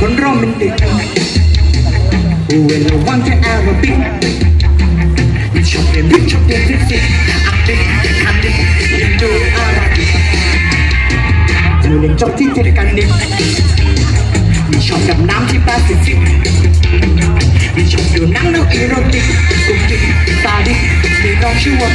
คนร่มมันติดเวลาว่างแค่แอร์มาปิดวิชอบเล่นวิชอบเล่นฟิสิกส์อัดดิอัดดิยังดูอะไรอยู่เล่นจบที่เจอกันนิดมีชอบดำน้ำที่แปซิสิกมีชอบดูนังแล้วอีโรติกกุ๊กกิ๊กตาดิมีน้องชื่อว่า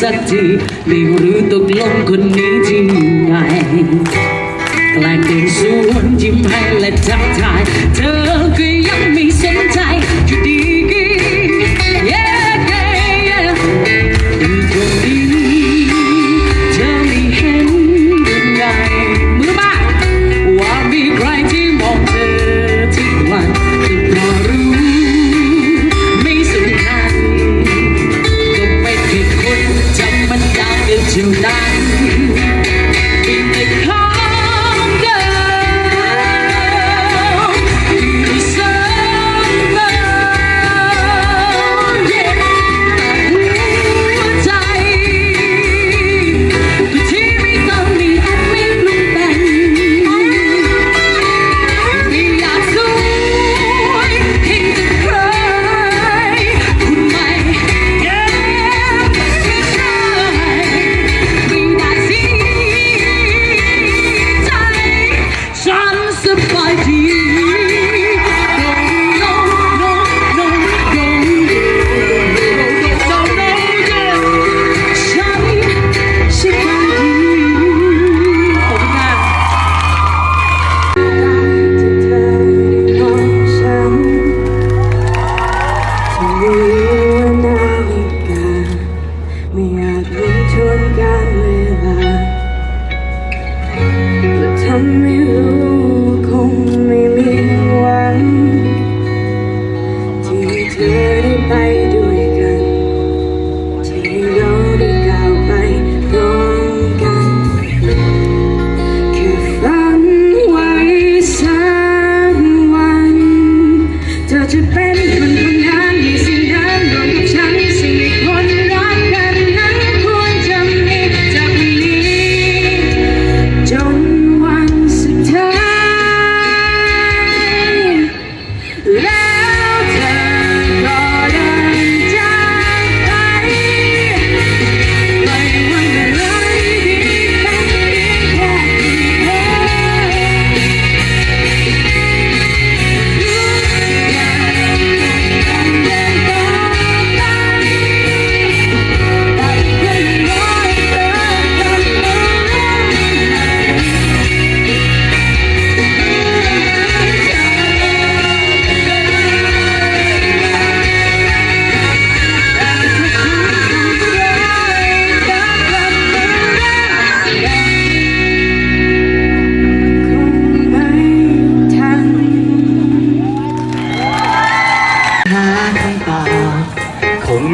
สักทีไม่รู้ตกลงคนนี้ที่ไงนกลายเป็นสวนยิ้มให้และทักทาย เธอก็ยังไม่สนใจ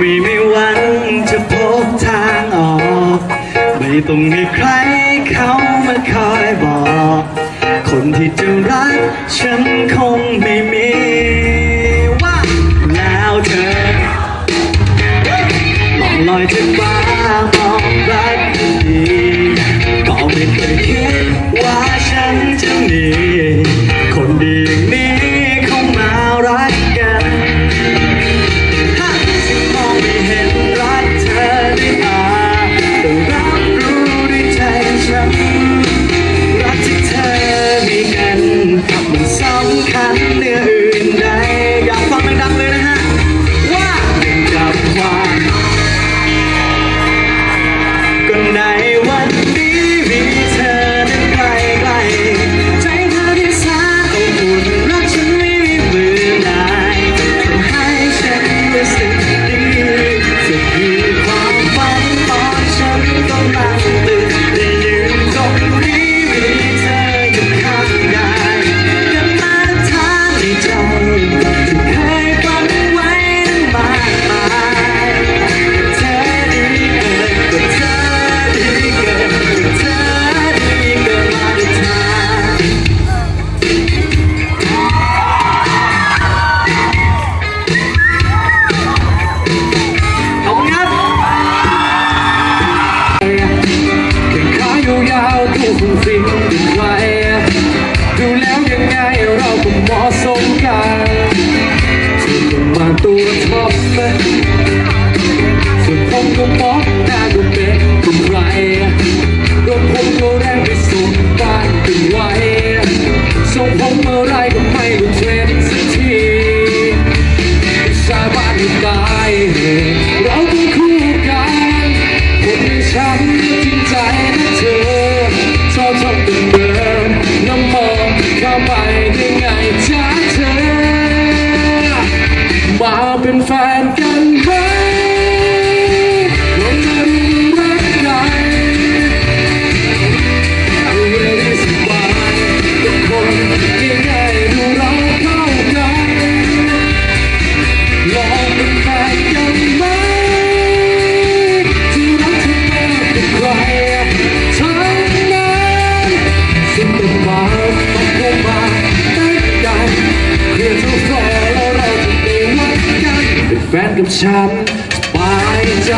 ไม่มีวังจะพบทางออก ไม่ต้องมีใครเขามาคอยบอก คนที่จะรักฉันคงไม่มีว่าแล้วเธอลองลอยเธไป แฟนกับฉันสบายใจ